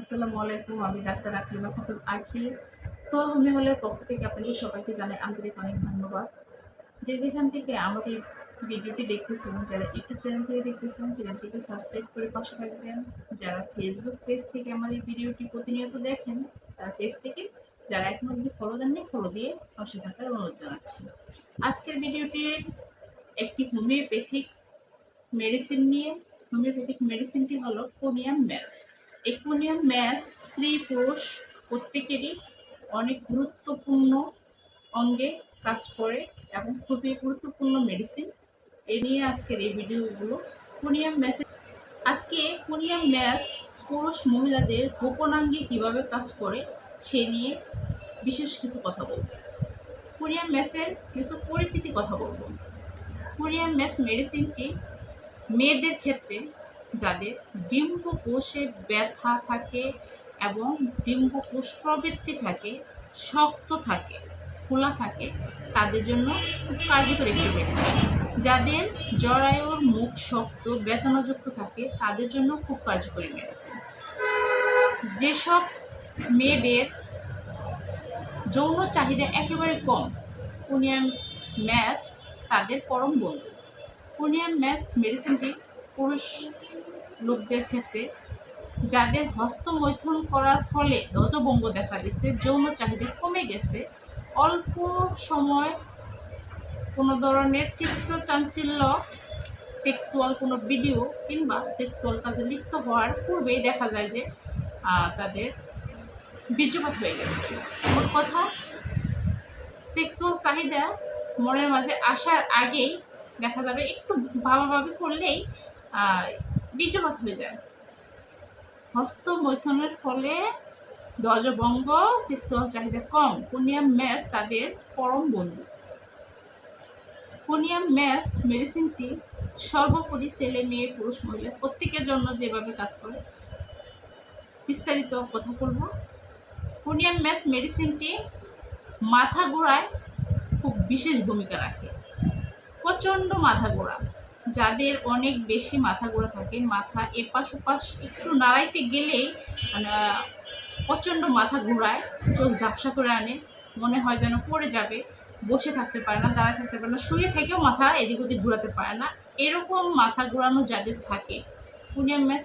আসসালামু আলাইকুম, আমি ডাক্তার আকলিমা খাতুন আখি। তো হোমি হলের পক্ষ থেকে আপনাদের সবাইকে জানাই আন্তরিক অনেক ধন্যবাদ। যে যেখান থেকে আমার ভিডিওটি দেখতেছেন, যারা ইউটিউব চ্যানেল থেকে দেখতেছেন চ্যানেলটিকে সাবস্ক্রাইব করে পাশে থাকবেন। যারা ফেসবুক পেজ থেকে আমার এই ভিডিওটি প্রতিনিয়ত দেখেন, তার পেজ থেকে যারা এখন অবধি ফলো দেননি ফলো দিয়ে পাশে থাকার অনুরোধ জানাচ্ছি। আজকের ভিডিওটি একটি হোমিওপ্যাথিক মেডিসিন নিয়ে হোমিওপ্যাথিক মেডিসিনটি হলো কোনিয়াম ম্যাচ। এই কোনিয়াম ম্যাচ স্ত্রী পুরুষ প্রত্যেকেরই অনেক গুরুত্বপূর্ণ অঙ্গে কাজ করে এবং খুবই গুরুত্বপূর্ণ মেডিসিন এ নিয়ে আজকের এই ভিডিওগুলো। কোনিয়াম ম্যাচ আজকে কোনিয়াম ম্যাচ পুরুষ মহিলাদের গোপনাঙ্গে কীভাবে কাজ করে সে নিয়ে বিশেষ কিছু কথা বলব। কোরিয়ান ম্যাচের কিছু পরিচিতি কথা বলব। কোরিয়ান ম্যাচ মেডিসিনটি মেয়েদের ক্ষেত্রে যাদের ডিম্বকোষে ব্যথা থাকে এবং ডিম্বকোষ প্রবৃত্তি থাকে, শক্ত থাকে, খোলা থাকে, তাদের জন্য খুব কার্যকরী একটি মেডিসিন যাদের জরায়ুর মুখ শক্ত বেদনাযুক্ত থাকে, তাদের জন্য খুব কার্যকরী মেডিসিন যেসব মেয়েদের যৌন চাহিদা একেবারে কম কোনিয়াম ম্যাচ তাদের পরম বন্ধু। কোনিয়াম ম্যাচ মেডিসিনটি পুরুষ লোকদের ক্ষেত্রে, যাদের হস্তমৈথুন করার ফলে ধ্বজভঙ্গ দেখা দিচ্ছে যৌন চাহিদা কমে গেছে, অল্প সময় কোনো ধরনের চিত্র চাঞ্চল্য সেক্সুয়াল কোনো ভিডিও কিংবা সেক্সুয়াল কাজে লিপ্ত হওয়ার পূর্বেই দেখা যায় যে তাদের বীর্যপাত হয়ে গেছে। মোট কথা সেক্সুয়াল চাহিদা মনের মাঝে আসার আগেই দেখা যাবে একটু ভাবাভাবি করলেই বীর্যপাত হয়ে যায়। হস্ত মৈথনের ফলে ধ্বজভঙ্গ সেক্সুয়াল চাহিদা কম। কোনিয়াম ম্যাস তাদের পরম বন্ধু। কোনিয়াম ম্যাস মেডিসিনটি সর্বোপরি ছেলে, মেয়ে, পুরুষ, মহিলা প্রত্যেকের জন্য যেভাবে কাজ করে। বিস্তারিত কথা বলব। কোনিয়াম ম্যাস মেডিসিনটি মাথা গোড়ায় খুব বিশেষ ভূমিকা রাখে। প্রচণ্ড মাথা গোড়া। যাদের অনেক বেশি মাথা গোড়া থাকে, মাথা এপাশ ওপাশ একটু নাড়াইতে গেলেই মানে প্রচণ্ড মাথা ঘোরায়, চোখ ঝাপসা করে আনে, মনে হয় যেন পড়ে যাবে, বসে থাকতে পারে না, দাঁড়ায় থাকতে পারে না, শুয়ে থেকেও মাথা এদিক ওদিক ঘোরাতে পারে না। এরকম মাথা ঘোরানো যাদের থাকে পুনিয়াম ম্যাচ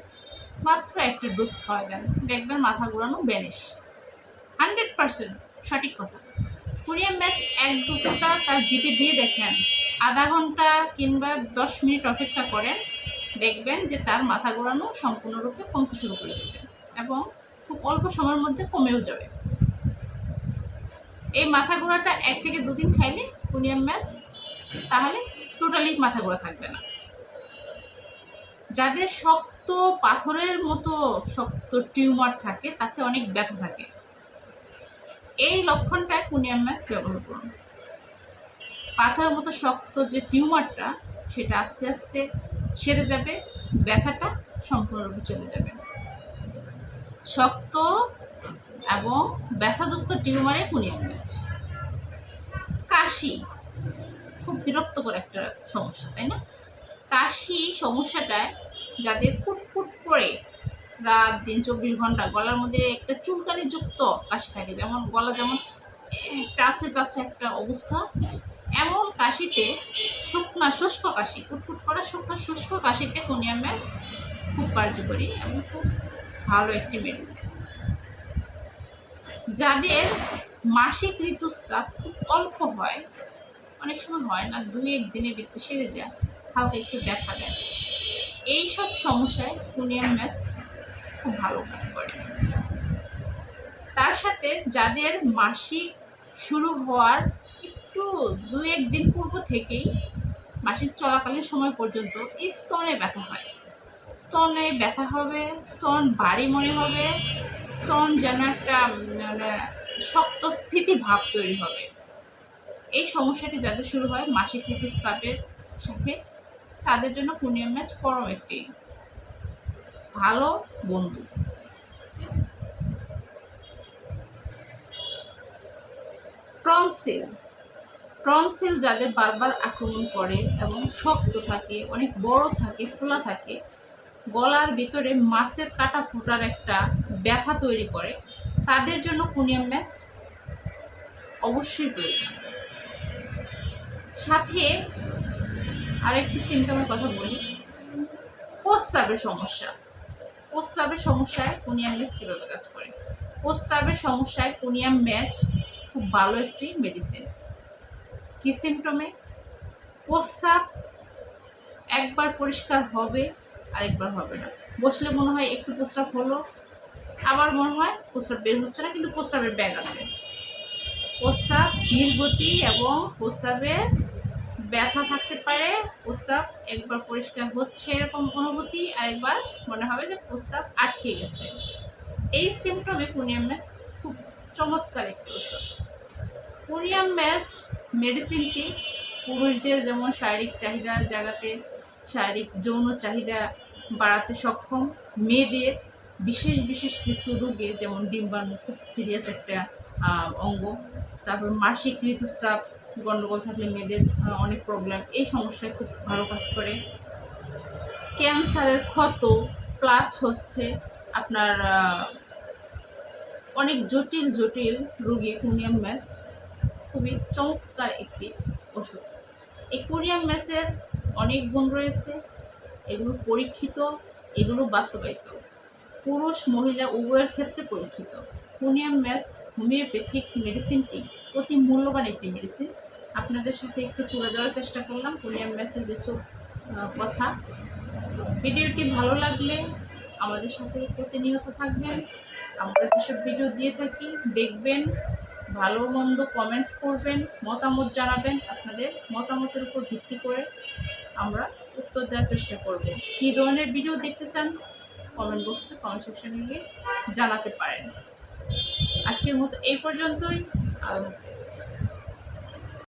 মাত্র একটা ডোজ খাওয়া দেন। দেখবেন মাথা ঘোরানো ব্যানিশ। হান্ড্রেড পার্সেন্ট সঠিক কথা। কোরিয়ান ম্যাচ এক দুটোটা তার জিপে দিয়ে দেখেন। আধা ঘণ্টা কিংবা দশ মিনিট অপেক্ষা করেন দেখবেন যে তার মাথা ঘোরানো সম্পূর্ণরূপে কমতে শুরু করেছে এবং খুব অল্প সময়ের মধ্যে কমেও যাবে। এই মাথা ঘোরাটা এক থেকে দুদিন খাইলে কোরিয়ান ম্যাচ, তাহলে টোটালি মাথা ঘোরা থাকবে না। যাদের শক্ত পাথরের মতো শক্ত টিউমার থাকে, তাতে অনেক ব্যথা থাকে। এই লক্ষণটায় কুনিয়াম ম্যাচ ব্যবহার করুন। পাথরের মতো শক্ত যে টিউমারটা, সেটা আস্তে আস্তে সেরে যাবে, ব্যথাটা সম্পূর্ণরূপে চলে যাবে। শক্ত এবং ব্যথাযুক্ত টিউমারে কুনিয়াম ম্যাচ কাশি খুব বিরক্তকর একটা সমস্যা, তাই না? কাশি সমস্যাটায় যাদের ফুটফুট করে রাত দিন চব্বিশ ঘণ্টা গলার মধ্যে একটা চুলকানি যুক্ত কাশি থাকে, যেমন গলা যেমন চাচে চাচে একটা অবস্থা এমন কাশিতে শুকনা শুষ্ক কাশি ফুটফুট করা শুকনা শুষ্ক কাশিতে কোনিয়া ম্যাচ খুব কার্যকরী এবং খুব ভালো একটি মেডিসিন যাদের মাসিক ঋতুস্রাব খুব অল্প হয়, অনেক সময় হয় না, দুই এক দিনে ভিতরে সেরে যায়, হালকা একটু দেখা দেয়, এইসব সমস্যায় কোনিয়াম ম্যাচ খুব ভালো কাজ করে। তার সাথে যাদের মাসিক শুরু হওয়ার একটু দু একদিন পূর্ব থেকেই মাসিক চলাকালীন সময় পর্যন্ত স্তনে ব্যথা হয়। স্তনে ব্যথা হবে, স্তন ভারী মনে হবে, স্তন যেন একটা মানে শক্ত স্থিতি ভাব তৈরি হবে। এই সমস্যাটি যাদের শুরু হয় মাসিক ঋতুস্রাবের সাথে, তাদের জন্য পুনিয়াম ম্যাচ পরম একটি ভালো বন্ধু। ট্রনসিল ট্রনসিল যাদের বারবার আক্রমণ করে এবং শক্ত থাকে, অনেক বড় থাকে ফোলা থাকে। গলার ভিতরে মাছের কাটা ফোটার একটা ব্যথা তৈরি করে। তাদের জন্য কুনিয়াম ম্যাচ অবশ্যই প্রয়োজন। সাথে আরেকটি সিমটমের কথা বলি। প্রস্রাবের সমস্যা। প্রস্রাবের সমস্যায় কুনিয়াম ম্যাচ কীভাবে কাজ করে? প্রস্রাবের সমস্যায় কুনিয়াম ম্যাচ খুব ভালো একটি মেডিসিন কি সিমটমে প্রস্রাব একবার পরিষ্কার হবে, আরেকবার হবে না। বসলে মনে হয় একটু প্রস্রাব হলো, আবার মনে হয় প্রস্রাব বের হচ্ছে না, কিন্তু প্রস্রাবের ব্যাগ আছে। প্রস্রাব ধীর গতি এবং প্রস্রাবে ব্যথা থাকতে পারে, প্রস্রাব একবার পরিষ্কার হচ্ছে এরকম অনুভূতি আর একবার মনে হবে যে প্রস্রাব আটকে গেছে। এই সিমটমে পুনিয়াম ম্যাচ খুব চমৎকার একটি ওষুধ পুনিয়াম ম্যাচ মেডিসিনটি পুরুষদের যেমন শারীরিক চাহিদা জাগাতে, শারীরিক যৌন চাহিদা বাড়াতে সক্ষম, মেয়েদের বিশেষ বিশেষ কিছু রোগে যেমন ডিম্বাণু খুব সিরিয়াস একটা অঙ্গ। তারপর মাসিক ঋতুস্রাব গণ্ডগোল থাকলে মেয়েদের অনেক প্রবলেম এই সমস্যায় খুব ভালো কাজ করে। ক্যান্সারের ক্ষত প্লাট হচ্ছে আপনার অনেক জটিল জটিল রোগী কুনিয়াম ম্যাচ। খুবই চমৎকার একটি ওষুধ। এই কুনিয়াম ম্যাচের অনেক গুণ রয়েছে, এগুলো পরীক্ষিত, এগুলো বাস্তবায়িত। পুরুষ, মহিলা উভয়ের ক্ষেত্রে পরীক্ষিত। কুনিয়াম ম্যাচ হোমিওপ্যাথিক মেডিসিনটি অতি মূল্যবান একটি মেডিসিন। আপনাদের সাথে একটু তুলে ধরার চেষ্টা করলাম কুনিয়াম ম্যাচের কিছু কথা। ভিডিওটি ভালো লাগলে আমাদের সাথে প্রতিনিয়ত থাকবেন। আমরা যেসব ভিডিও দিয়ে থাকি, দেখবেন ভালো মন্দ কমেন্টস করবেন, মতামত জানাবেন, আপনাদের মতামতের উপর ভিত্তি করে আমরা উত্তর দেওয়ার চেষ্টা করব। কী ধরনের ভিডিও দেখতে চান কমেন্ট বক্সে কমেন্ট সেকশনে গিয়ে জানাতে পারেন। আজকের মতো এই পর্যন্তই। আল্লাহ হাফেজ।